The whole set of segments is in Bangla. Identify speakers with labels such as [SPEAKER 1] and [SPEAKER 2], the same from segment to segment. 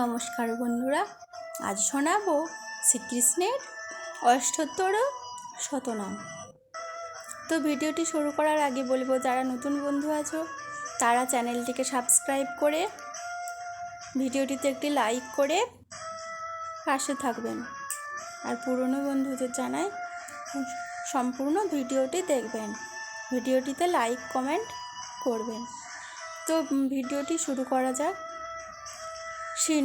[SPEAKER 1] নমস্কার বন্ধুরা আজ শোনাবো শ্রীকৃষ্ণের অষ্টোত্তর শতনাম তো ভিডিওটি শুরু করার আগে বলবো যারা নতুন বন্ধু আছো তারা চ্যানেলটিকে সাবস্ক্রাইব করে ভিডিওটিতে একটি লাইক করে পাশে থাকবেন আর পুরনো বন্ধুদের জানাই সম্পূর্ণ ভিডিওটি দেখবেন ভিডিওটিতে লাইক কমেন্ট করবেন তো ভিডিওটি শুরু করা যাক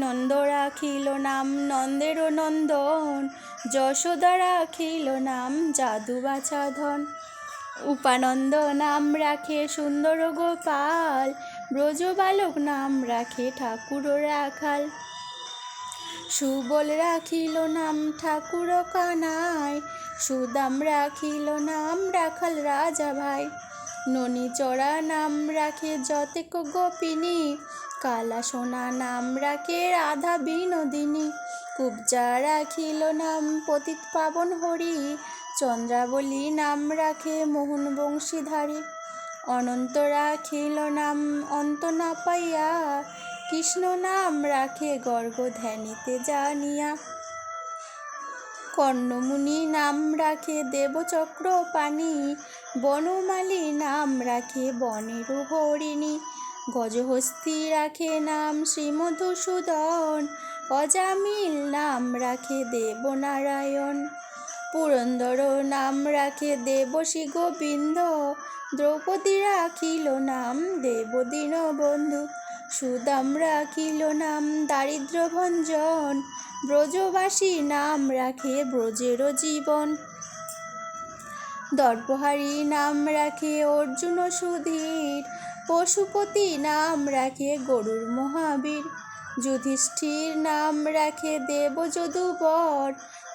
[SPEAKER 2] নন্দ রাখিল নাম নন্দের নন্দন যশোদা রাখিল নাম জাদু বাছা ধন উপানন্দ নাম রাখে সুন্দর গোপাল ব্রজবালক নাম রাখে ঠাকুর রাখাল সুবল রাখিল নাম ঠাকুর কানাই সুদাম রাখিল নাম রাখাল রাজা ভাই ননি চড়া নাম রাখে যতেক গোপিনী কালা সোনা নাম রাখে রাধা বিনোদিনী কুবজা রাখিল নাম পতিত পাবন হরি চন্দ্রাবলী নাম রাখে মোহন বংশীধারী অনন্ত রাখিল নাম অন্ত না পাইয়া কৃষ্ণ নাম রাখে গর্গ ধ্যানিতে জানিয়া কর্ণমুনি নাম রাখে দেবচক্র পানি বনমালী নাম রাখে বনেরু হরিণী গজহস্তি রাখে নাম শ্রীমধুসূদন অজামিল নাম রাখে দেবনারায়ণ পুরন্দর নাম রাখে দেবশী গোবিন্দ দ্রৌপদী রাখিল নাম দেবদীন বন্ধু সুদাম রাখিল নাম দারিদ্র ভঞ্জন ব্রজবাসী নাম রাখে ব্রজেরও জীবন দর্পহারি নাম রাখে অর্জুন সুধীর পশুপতি নাম রাখে গরুর মহাবীর যুধিষ্ঠির নাম রাখে দেব যদুবর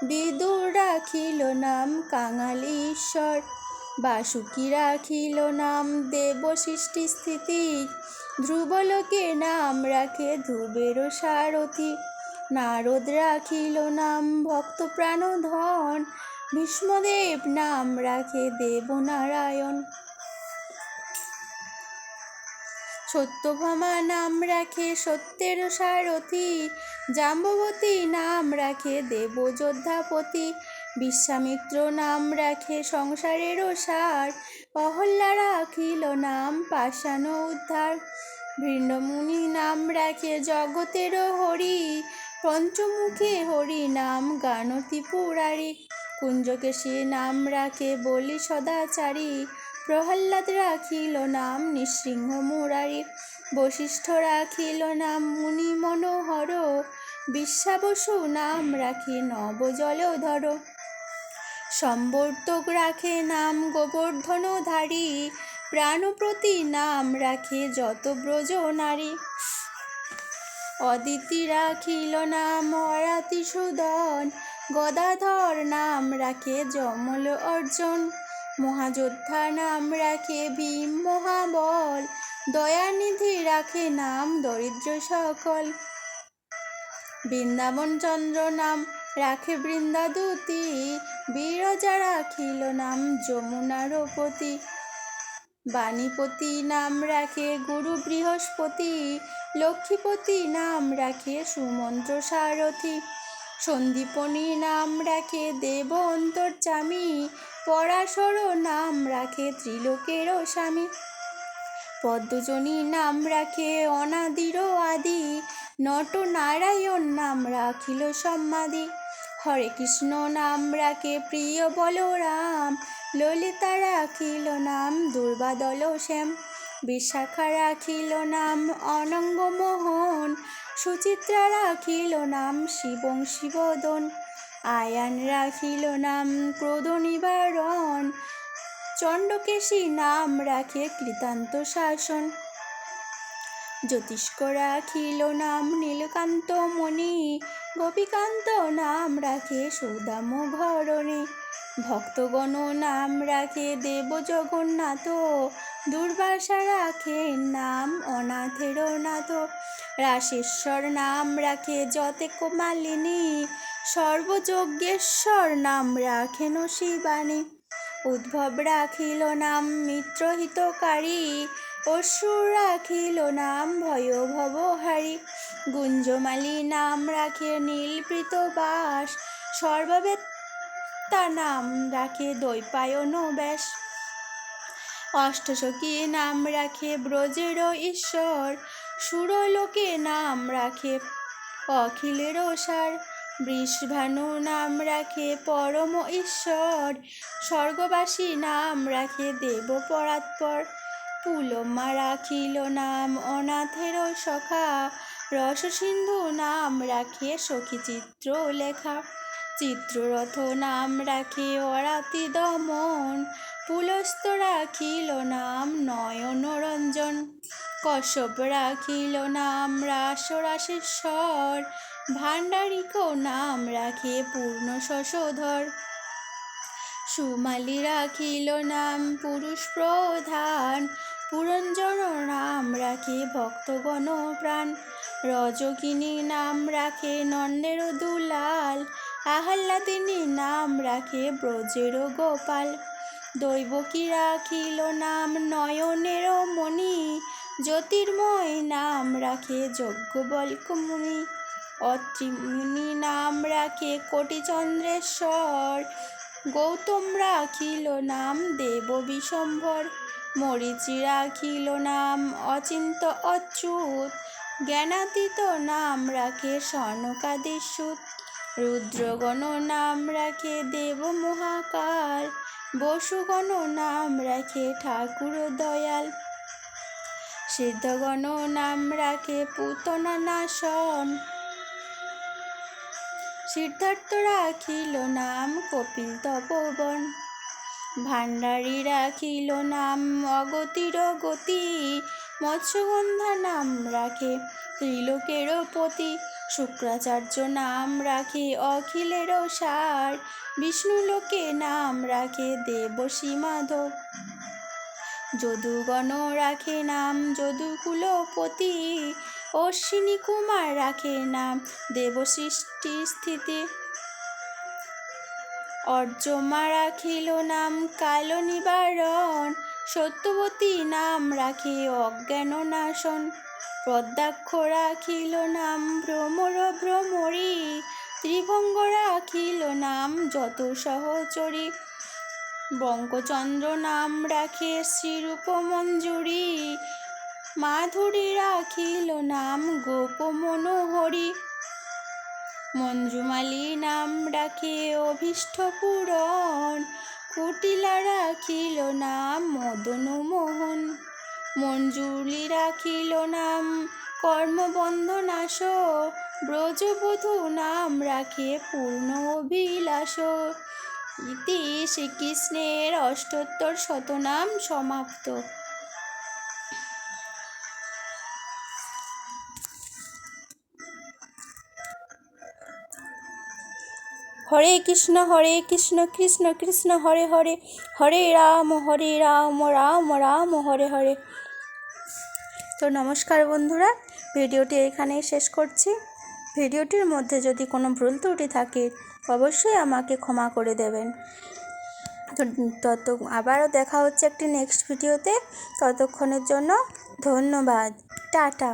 [SPEAKER 2] বিদুর রাখিল নাম ঈশ্বর বাসুকি রাখিল নাম দেব সৃষ্টি স্থিতি ধ্রুবলোকে নাম রাখে ধ্রুবেরও সারথি নারদ রাখিল নাম ভক্ত প্রাণধন ভীষ্মদেব নাম রাখে দেবনারায়ণ সত্যভামা নাম রাখে সত্যের সারথি জাম্বতী নাম রাখে দেবযোদ্ধাপতি বিশ্বামিত্র নাম রাখে সংসারেরও সার অহল্যা রাখিল নাম পাষাণ উদ্ধার ভিন্নমুনি নাম রাখে জগতেরও হরি পঞ্চমুখে হরি নাম গানতি পুরারী কুঞ্জকেশী নাম রাখে বলি সদাচারী প্রহ্লাদ রাখিল নাম নৃসিংহ মুরারি বশিষ্ঠ রাখিল নাম মুনি মনোহর বিশ্বাবসু নাম রাখি নব জলধর সম্বর্তক রাখে নাম গোবর্ধনধারী প্রাণপ্রতি নাম রাখে যত ব্রজ নারী অদিতি রাখিল নাম অরাতি সুদন গদাধর নাম রাখে জমল অর্জন মহাযোদ্ধা নাম রাখে ভীম মহাবল দয়ানিধি রাখে নাম দরিদ্র সকল বৃন্দাবন চন্দ্র নাম রাখে বৃন্দাদূতি বিরজা রাখিল নাম যমুনারপতি বাণীপতি নাম রাখে গুরু বৃহস্পতি লক্ষ্মীপতি নাম রাখে সুমন্ত্র সারথী সন্দীপনী নাম রাখে দেব অন্তর্চামী পরাশর নাম রাখে ত্রিলোকেরও স্বামী পদ্মজনী নাম রাখে অনাদির আদি নট নারায়ণ নাম রাখিল সম্মাদি হরে কৃষ্ণ নাম রাখে প্রিয় বলরাম ললিতা রাখিল নাম দুর্বাদল শ্যাম বিশাখা রাখিল নাম অনঙ্গ মোহন সুচিত্রা রাখিল নাম শিবং শিবদন আয়ান রাখিল নাম ক্রোধ নিবারণ চণ্ডকেশী নাম রাখে কৃতান্ত শাসন জ্যোতিষ্ক রাখিল নাম নীলকান্ত মণি গোপীকান্ত নাম রাখে সৌদাম ভরণী ভক্তগণ নাম রাখে দেব জগন্নাথ দুর্বাসা রাখে নাম অনাথের অনাথ রাশেশ্বর নাম রাখে যতে কুমালিনী সর্বযজ্ঞেশ্বর নাম রাখেন শিবানী উদ্ভব রাখিল নাম মিত্রহিতকারী অসুর রাখিল নাম ভয় ভবহারী গুঞ্জমালী নাম রাখে নীলপ্রীত বাস সর্ববেত্তা নাম রাখে দৈপায়ন ব্যাস অষ্টশকী নাম রাখে ব্রজের ঈশ্বর সুরলোকে নাম রাখে অখিলেরও সার বৃষভানু নাম রাখে পরম ঈশ্বর স্বর্গবাসী নাম রাখে দেব পরাৎপর পুলমা রাখিল নাম অনাথের সখা রসসিন্ধু নাম রাখে সখী চিত্র লেখা চিত্ররথ নাম রাখে অরাতি দমন পুলস্ত রাখিল নাম নয়নরঞ্জন কশব রাখিল নাম রাস রাসেশ্বর ভাণ্ডারিক নাম রাখে পূর্ণ শশধর সুমালি রাখিল নাম পুরুষ প্রধান পুরঞ্জন নাম রাখে ভক্তগণ প্রাণ রজকিনী নাম রাখে নন্দের দুলাল আহ্লাদিনী নাম রাখে ব্রজের গোপাল দৈবকী রাখিল নাম নয়নের মণি জ্যোতির্ময় নাম রাখে যজ্ঞবল্ক মুনি অত্রিমুনি নাম রাখে কোটি চন্দ্রেশ্বর গৌতম রাখিল নাম দেব বিশম্বর মরিচি রাখিল নাম অচিন্ত অচ্যুত জ্ঞানাতীত নাম রাখে স্বর্ণকাদিসুত রুদ্রগণ নাম রাখে দেব মহাকাল বসুগণ নাম রাখে ঠাকুর দয়াল সিদ্ধগণ নাম রাখে পুতনা নাশন সিদ্ধার্থ রাখিল নাম কপিল তপবন ভাণ্ডারী রাখিল নাম অগতির গতি মৎস্যগন্ধা নাম রাখে ত্রিলোকের পতি শুক্রাচার্য নাম রাখে অখিলেরও সার বিষ্ণু লোকে নাম রাখে দেবশী মাধব যদুগণ রাখে নাম যদুকুলপতি অশ্বিনী কুমার রাখে নাম দেবসৃষ্টি স্থিতি অর্জমা রাখিল নাম কাল নিবারণ সত্যবতী নাম রাখে অজ্ঞান নাশন পদ্মাক্ষ রাখিল নাম ভ্রমর ভ্রমরি ত্রিভঙ্গ রাখিল নাম যত সহচরী বঙ্কচন্দ্র নাম রাখে শ্রীরূপ মঞ্জুরি মাধুরী রাখিল নাম গোপ মনোহরি মঞ্জুমালী নাম রাখে অভীষ্ট পুরন কুটিলা রাখিল নাম মদন মোহন মঞ্জুলি রাখিল নাম কর্মবন্ধনাশ ব্রজবধূ নাম রাখে পূর্ণ অভিলাষ ইতি শ্রীকৃষ্ণের অষ্টোত্তর শতনাম সমাপ্ত হরে কৃষ্ণ হরে কৃষ্ণ কৃষ্ণ কৃষ্ণ হরে হরে হরে রাম হরে রাম রাম রাম হরে হরে তো নমস্কার বন্ধুরা ভিডিওটি এখানেই শেষ করছি ভিডিওটির মধ্যে যদি কোনো ভুল ত্রুটি থাকে অবশ্যই আমাকে ক্ষমা করে দেবেন তো তত আবারও দেখা হচ্ছে একটি নেক্সট ভিডিওতে ততক্ষণের জন্য ধন্যবাদ টাটা